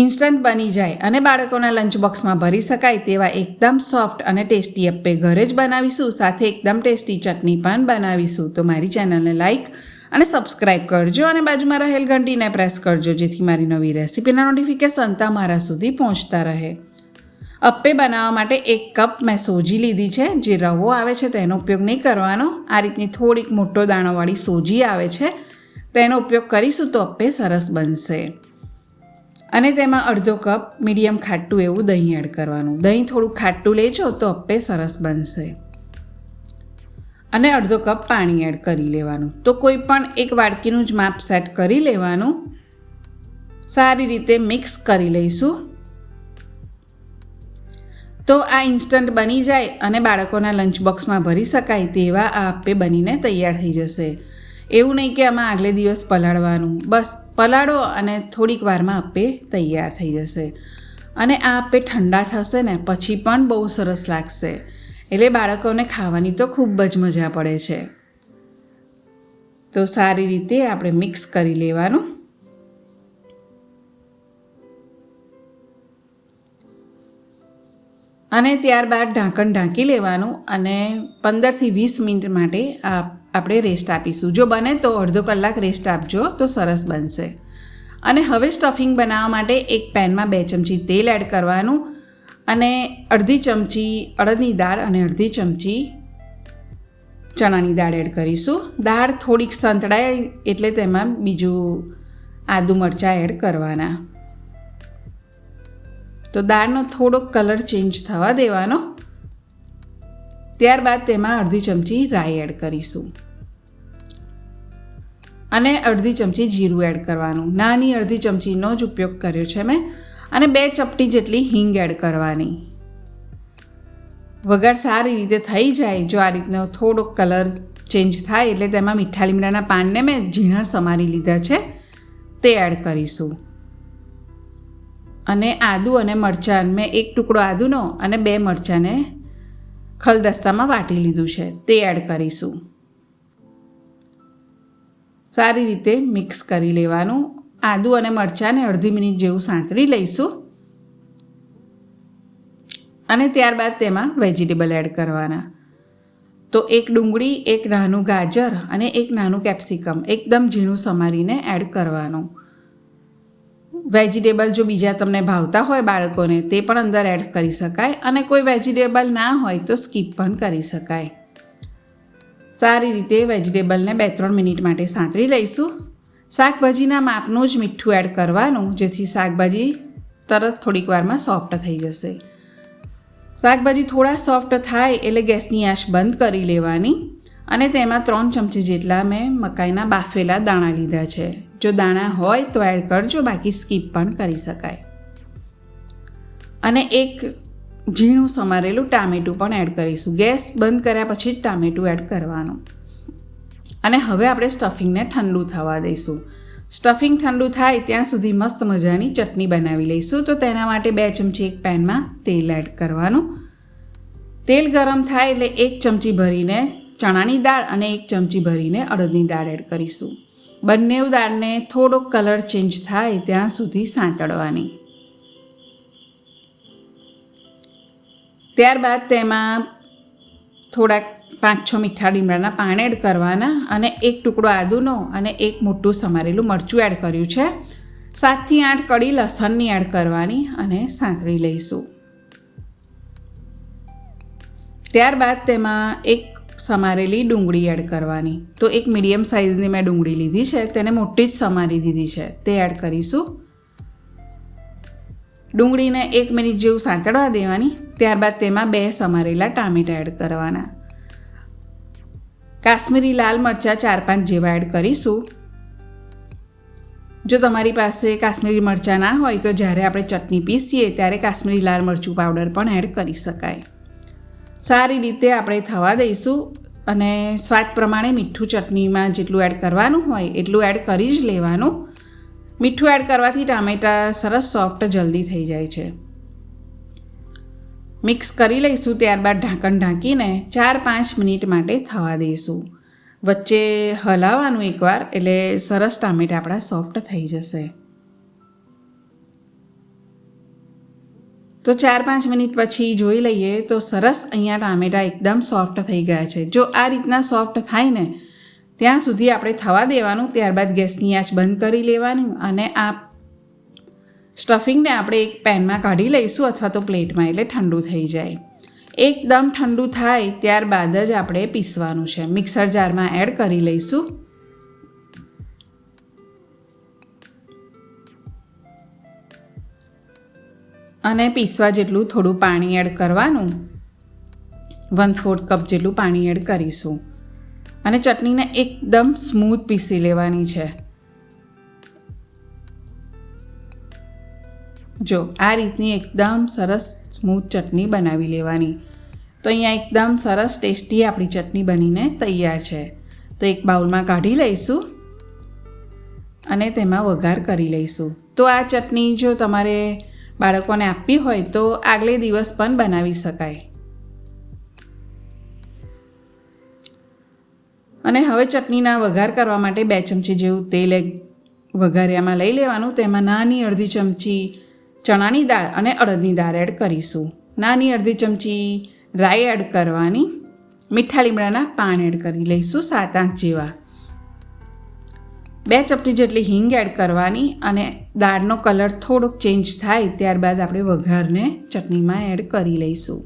Instant બની જાય અને બાળકોના લંચ બોક્સમાં ભરી શકાય તેવા એકદમ સોફ્ટ અને ટેસ્ટી અપ્પે ઘરે જ બનાવીશું, સાથે એકદમ ટેસ્ટી ચટણી પણ બનાવીશું. તો મારી ચેનલને લાઇક અને સબસ્ક્રાઇબ કરજો અને બાજુમાં રહેલ ઘંટીને પ્રેસ કરજો, જેથી મારી નવી રેસીપીના નોટિફિકેશન તમારા સુધી પહોંચતા રહે. અપ્પે બનાવવા માટે એક કપ મેં સોજી લીધી છે, જે રવો આવે છે તેનો ઉપયોગ નહીં કરવાનો. આ રીતની થોડીક મોટો દાણાવાળી સોજી આવે છે, તેનો ઉપયોગ કરીશું તો અપ્પે સરસ બનશે. અને તેમાં અડધો કપ મીડિયમ ખાટું એવું દહીં એડ કરવાનું. દહીં થોડું ખાટું લેજો તો અપ્પે સરસ બનશે. અને અડધો કપ પાણી એડ કરી લેવાનું. તો કોઈ પણ એક વાડકીનું જ માપ સેટ કરી લેવાનું. સારી રીતે મિક્સ કરી લઈશું. તો આ ઇન્સ્ટન્ટ બની જાય અને બાળકોના લંચ બોક્સમાં ભરી શકાય તેવા આ અપ્પે બનીને તૈયાર થઈ જશે. એવું નહીં કે આમાં આગલે દિવસ પલાળવાનું. બસ પલાળો અને થોડીક વારમાં અપ્પે તૈયાર થઈ જશે. અને આ અપ્પે ઠંડા થશે ને, પછી પણ બહુ સરસ લાગશે. એટલે બાળકોને ખાવાની તો ખૂબ જ મજા પડે છે. તો સારી રીતે આપણે મિક્સ કરી લેવાનું. અને ત્યારબાદ ઢાંકણ ઢાંકી લેવાનું અને પંદરથી વીસ મિનિટ માટે આ આપણે રેસ્ટ આપીશું. જો બને તો અડધો કલાક રેસ્ટ આપજો તો સરસ બનશે. અને હવે સ્ટફિંગ બનાવવા માટે એક પેનમાં બે ચમચી તેલ એડ કરવાનું અને અડધી ચમચી અડદની દાળ અને અડધી ચમચી ચણાની દાળ એડ કરીશું. દાળ થોડીક સંતળાય એટલે તેમાં બીજું આદુ મરચાં એડ કરવાના. તો દાળનો થોડોક કલર ચેન્જ થવા દેવાનો. ત્યારબાદ તેમાં અડધી ચમચી રાઈ એડ કરીશું. અને અડધી ચમચી જીરું એડ કરવાનું. નાની અડધી ચમચીનો જ ઉપયોગ કર્યો છે મેં. અને બે ચપટી જેટલી હિંગ એડ કરવાની. વઘાર સારી રીતે થઈ જાય, જો આ રીતનો થોડોક કલર ચેન્જ થાય એટલે તેમાં મીઠા લીમડાના પાનને મેં ઝીણા સમારી લીધા છે, તે એડ કરીશું. અને આદુ અને મરચાં, મેં એક ટુકડો આદુનો અને બે મરચાંને ખલદસ્તામાં વાટી લીધું છે, તે એડ કરીશું. સારી રીતે મિક્સ કરી લેવાનું. આદુ અને મરચાંને અડધી મિનિટ જેવું સાંતળી લઈશું. અને ત્યારબાદ તેમાં વેજીટેબલ એડ કરવાના. તો એક ડુંગળી, એક નાનું ગાજર અને એક નાનું કેપ્સિકમ એકદમ ઝીણું સમારીને એડ કરવાનું. વેજીટેબલ જો બીજા તમને ભાવતા હોય બાળકોને, તે પણ અંદર એડ કરી શકાય અને કોઈ વેજીટેબલ ના હોય તો સ્કીપ પણ કરી શકાય. સારી રીતે વેજીટેબલને બે ત્રણ મિનિટ માટે સાંતળી લઈશું. શાકભાજીના માપનું જ મીઠું એડ કરવાનું, જેથી શાકભાજી તરત થોડીક વારમાં સોફ્ટ થઈ જશે. શાકભાજી થોડા સોફ્ટ થાય એટલે ગેસની આંચ બંધ કરી લેવાની અને તેમાં ત્રણ ચમચી જેટલા મેં મકાઈના બાફેલા દાણા લીધા છે. જો દાણા હોય તો એડ કરજો, બાકી સ્કીપ પણ કરી શકાય. અને એક ઝીણું સમારેલું ટામેટું પણ એડ કરીશું. ગેસ બંધ કર્યા પછી જ ટામેટું એડ કરવાનું. અને હવે આપણે સ્ટફિંગને ઠંડુ થવા દઈશું. સ્ટફિંગ ઠંડુ થાય ત્યાં સુધી મસ્ત મજાની ચટણી બનાવી લઈશું. તો તેના માટે બે ચમચી એક પેનમાં તેલ એડ કરવાનું. તેલ ગરમ થાય એટલે એક ચમચી ભરીને ચણાની દાળ અને એક ચમચી ભરીને અડદની દાળ એડ કરીશું. બંને દાળને થોડોક કલર ચેન્જ થાય ત્યાં સુધી સાંતળવાની. ત્યારબાદ તેમાં થોડાક પાંચ છ મીઠા લીમડાના પાન એડ કરવાના અને એક ટુકડો આદુનો અને એક મોટું સમારેલું મરચું એડ કર્યું છે. સાતથી આઠ કડી લસણની એડ કરવાની અને સાંતળી લઈશું. ત્યારબાદ તેમાં એક સમારેલી ડુંગળી એડ કરવાની. તો એક મીડિયમ સાઇઝની મેં ડુંગળી લીધી છે, તેને મોટી જ સમારી દીધી છે, તે એડ કરીશું. ડુંગળીને એક મિનિટ જેવું સાંતળવા દેવાની, ત્યારબાદ તેમાં બે સમારેલા ટામેટાં એડ કરવાના. કાશ્મીરી લાલ મરચાં ચાર પાંચ જેવા એડ કરીશું. જો તમારી પાસે કાશ્મીરી મરચાં ના હોય તો જ્યારે આપણે ચટણી પીસીએ ત્યારે કાશ્મીરી લાલ મરચું પાવડર પણ એડ કરી શકાય. સારી રીતે આપણે થવા દઈશું અને સ્વાદ પ્રમાણે મીઠું ચટણીમાં જેટલું એડ કરવાનું હોય એટલું એડ કરી જ લેવાનું. મીઠું એડ કરવાથી ટામેટાં સરસ સોફ્ટ જલ્દી થઈ જાય છે. મિક્સ કરી લઈશું ત્યારબાદ ઢાંકણ ઢાંકીને ચાર પાંચ મિનિટ માટે થવા દઈશું. વચ્ચે હલાવવાનું એકવાર એટલે સરસ ટામેટા આપણા સોફ્ટ થઈ જશે. તો ચાર પાંચ મિનિટ પછી જોઈ લઈએ તો સરસ અહીંયા ટામેટાં એકદમ સોફ્ટ થઈ ગયા છે. જો આ રીતના સોફ્ટ થાય ને ત્યાં સુધી આપણે થવા દેવાનું, ત્યારબાદ ગેસની આંચ બંધ કરી લેવાનું અને આ સ્ટફિંગને આપણે એક પેનમાં કાઢી લઈશું અથવા તો પ્લેટમાં, એટલે ઠંડુ થઈ જાય. એકદમ ઠંડુ થાય ત્યારબાદ જ આપણે પીસવાનું છે. મિક્સર જારમાં એડ કરી લઈશું. અને પીસવા જેટલું થોડું પાણી એડ કરવાનું. વન ફોર્થ કપ જેટલું પાણી એડ કરીશું. અને ચટણીને એકદમ સ્મૂથ પીસી લેવાની છે. જો, આ રીતની એકદમ સરસ સ્મૂથ ચટણી બનાવી લેવાની. તો અહીંયા એકદમ સરસ ટેસ્ટી આપણી ચટણી બનીને તૈયાર છે. તો એક બાઉલમાં કાઢી લઈશું અને તેમાં વઘાર કરી લઈશું. તો આ ચટણી જો તમારે બાળકોને આપવી હોય તો આગલે દિવસ પણ બનાવી શકાય. અને હવે ચટણીના વઘાર કરવા માટે બે ચમચી જેવું તેલ એક વઘાર્યામાં લઈ લેવાનું. તેમાં નાની અડધી ચમચી ચણાની દાળ અને અડદની દાળ એડ કરીશું. નાની અડધી ચમચી રાઈ એડ કરવાની. મીઠા લીમડાના પાન એડ કરી લઈશું સાત આઠ જેવા. બે ચપટી જેટલી હિંગ એડ કરવાની અને દાળનો કલર થોડોક ચેન્જ થાય ત્યારબાદ આપણે વઘારને ચટણીમાં એડ કરી લઈશું.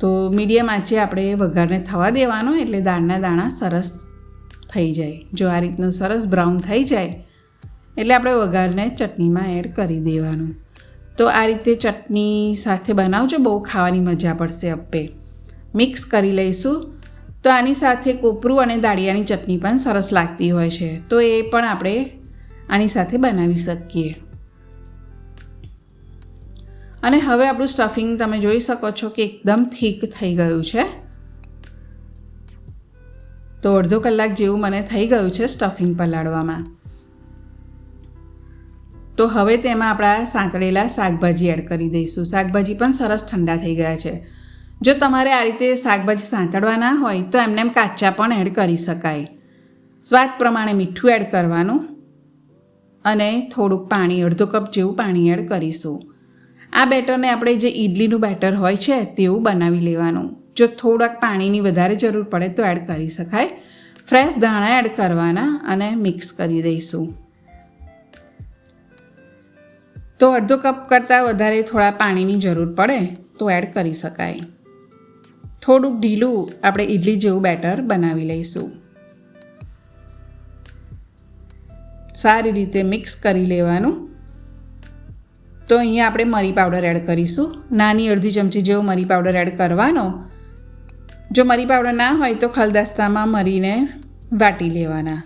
તો મીડિયમ આંચે આપણે વઘારને થવા દેવાનો એટલે દાળના દાણા સરસ થઈ જાય. જો આ રીતનું સરસ બ્રાઉન થઈ જાય, એટલે આપણે વઘારને ચટણીમાં એડ કરી દેવાનું. તો આ રીતે ચટણી સાથે બનાવજો, બહુ ખાવાની મજા પડશે અપ્પે મિક્સ કરી લઈશું. તો આની સાથે કોપરું અને દાળિયાની ચટણી પણ સરસ લાગતી હોય છે. તો એ પણ આપણે આની સાથે બનાવી શકીએ. અને હવે આપણું સ્ટફિંગ તમે જોઈ શકો છો કે એકદમ થીક થઈ ગયું છે. તો અડધો કલાક જેવું મને થઈ ગયું છે સ્ટફિંગ પલાળવામાં. તો હવે તેમાં આપણા સાંતળેલા શાકભાજી એડ કરી દઈશું. શાકભાજી પણ સરસ ઠંડા થઈ ગયા છે. જો તમારે આ રીતે શાકભાજી સાંતળવાના હોય તો એમને એમ કાચા પણ એડ કરી શકાય. સ્વાદ પ્રમાણે મીઠું એડ કરવાનું અને થોડુંક પાણી, અડધો કપ જેવું પાણી એડ કરીશું. આ બેટરને આપણે જે ઈડલીનું બેટર હોય છે, તેવું બનાવી લેવાનું. જો થોડાક પાણીની વધારે જરૂર પડે તો એડ કરી શકાય. ફ્રેશ ધાણા એડ કરવાના અને મિક્સ કરી દઈશું. તો અડધો કપ કરતાં વધારે થોડા પાણીની જરૂર પડે તો એડ કરી શકાય. થોડુંક ઢીલું આપણે ઇડલી જેવું બેટર બનાવી લઈશું. સારી રીતે મિક્સ કરી લેવાનું. તો અહીંયા આપણે મરી પાવડર એડ કરીશું. નાની અડધી ચમચી જેવો મરી પાવડર એડ કરવાનો. જો મરી પાવડર ના હોય તો ખલદસ્તામાં મરીને વાટી લેવાના.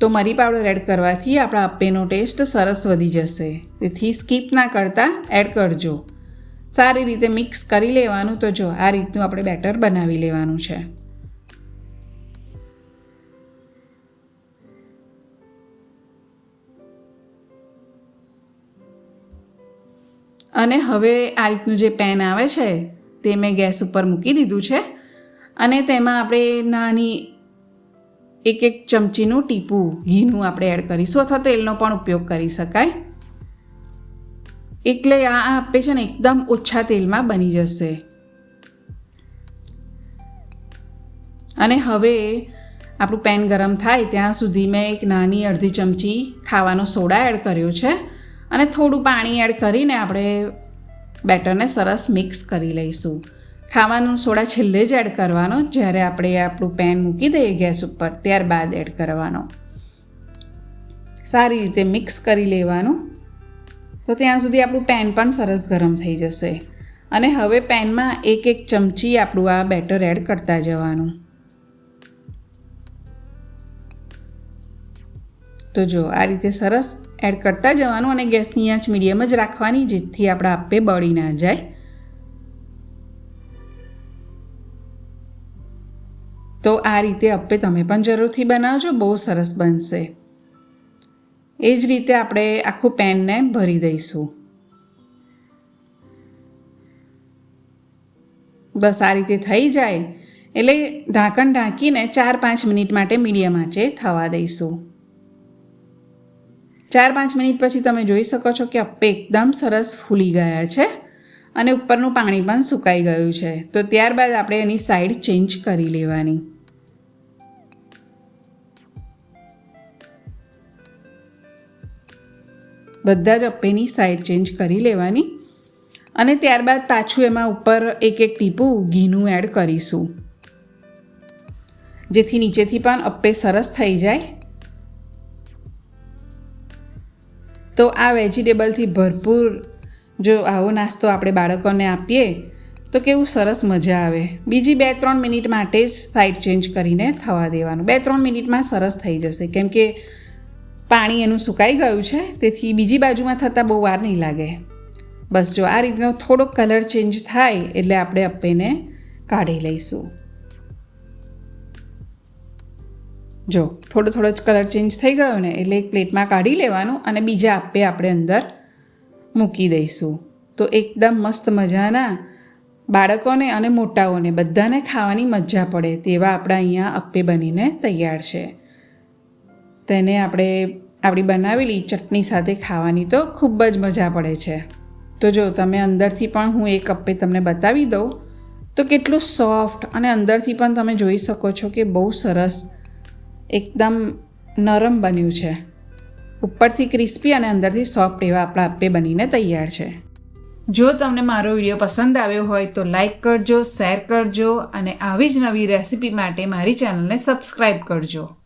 તો મરી પાવડર એડ કરવાથી આપણા અપ્પેનો ટેસ્ટ સરસ વધી જશે. તેથી સ્કીપ ના કરતાં એડ કરજો. સારી રીતે મિક્સ કરી લેવાનું તો જો, આ રીતનું આપણે બેટર બનાવી લેવાનું છે. અને હવે આ રીતનું જે પેન આવે છે, તે મેં ગેસ ઉપર મૂકી દીધું છે. અને તેમાં આપણે નાની એક એક ચમચીનું ટીપું, ઘીનું આપણે એડ કરીશું અથવા તેલનો પણ ઉપયોગ કરી શકાય. એટલે આ આપે છે ને એકદમ ઓછા તેલમાં બની જશે. અને હવે આપણું પેન ગરમ થાય ત્યાં સુધી મેં એક નાની અડધી ચમચી ખાવાનો સોડા એડ કર્યો છે. અને થોડું પાણી એડ કરીને આપણે બેટરને સરસ મિક્સ કરી લઈશું. ખાવાનું સોડા છેલ્લે જ એડ કરવાનો, જ્યારે આપણે આપણું પેન મૂકી દઈએ ગેસ ઉપર, ત્યારબાદ એડ કરવાનો. સારી રીતે મિક્સ કરી લેવાનું. તો ત્યાં સુધી આપણું પેન પણ સરસ ગરમ થઈ જશે. અને હવે પેનમાં એક એક ચમચી આપણું આ બેટર એડ કરતા જવાનું. તો જો, આ રીતે સરસ એડ કરતા જવાનું અને ગેસની આંચ મીડિયમ જ રાખવાની જેથી આપણા આપે બળી ના જાય. તો આ રીતે અપ્પે તમે પણ જરૂરથી બનાવજો, બહુ સરસ બનશે. એ જ રીતે આપણે આખું પેનને ભરી દઈશું. બસ આ રીતે થઈ જાય. એટલે ઢાંકણ ઢાંકીને ચાર પાંચ મિનિટ માટે મીડિયમ આંચે થવા દઈશું. ચાર પાંચ મિનિટ પછી તમે જોઈ શકો છો કે અપ્પે એકદમ સરસ ફૂલી ગયા છે અને ઉપરનું પાણી પણ સુકાઈ ગયું છે. તો ત્યારબાદ આપણે એની સાઈડ ચેન્જ કરી લેવાની. બધા જ અપ્પેની સાઈડ ચેન્જ કરી લેવાની અને ત્યારબાદ પાછું એમાં ઉપર એક એક ટીપું ઘીનું એડ કરીશું. જેથી નીચેથી પણ અપ્પે સરસ થઈ જાય. તો આ વેજીટેબલથી ભરપૂર જો આવો નાસ્તો આપણે બાળકોને આપીએ, તો કેવું સરસ મજા આવે. બીજી બે ત્રણ મિનિટ માટે જ સાઇડ ચેન્જ કરીને થવા દેવાનું. બે ત્રણ મિનિટમાં સરસ થઈ જશે. કેમ કે પાણી એનું સુકાઈ ગયું છે, તેથી બીજી બાજુમાં થતાં બહુ વાર નહીં લાગે. બસ જો આ રીતનો થોડોક કલર ચેન્જ થાય, એટલે આપણે અપ્પેને કાઢી લઈશું. જો, થોડો થોડો જ કલર ચેન્જ થઈ ગયો ને, એટલે એક પ્લેટમાં કાઢી લેવાનું અને બીજા આપે આપણે અંદર મૂકી દઈશું. તો એકદમ મસ્ત મજાના બાળકોને અને મોટાઓને બધાને ખાવાની મજા પડે તેવા આપણા અહીંયા અપ્પે બનીને તૈયાર છે. તેને આપણે આપણી બનાવેલી ચટણી સાથે ખાવાની તો ખૂબ જ મજા પડે છે. તો જો, તમે અંદરથી પણ હું એક અપ્પે તમને બતાવી દઉં, તો કેટલું સોફ્ટ અને અંદરથી પણ તમે જોઈ શકો છો કે બહુ સરસ એકદમ નરમ બન્યું છે. ઉપરથી ક્રિસ્પી અને અંદરથી સોફ્ટ એવા આપણા આપે બનીને તૈયાર છે. જો તમને મારો વીડિયો પસંદ આવ્યો હોય તો લાઇક કરજો, શેર કરજો અને આવી જ નવી રેસિપી માટે મારી ચેનલને સબસ્ક્રાઈબ કરજો.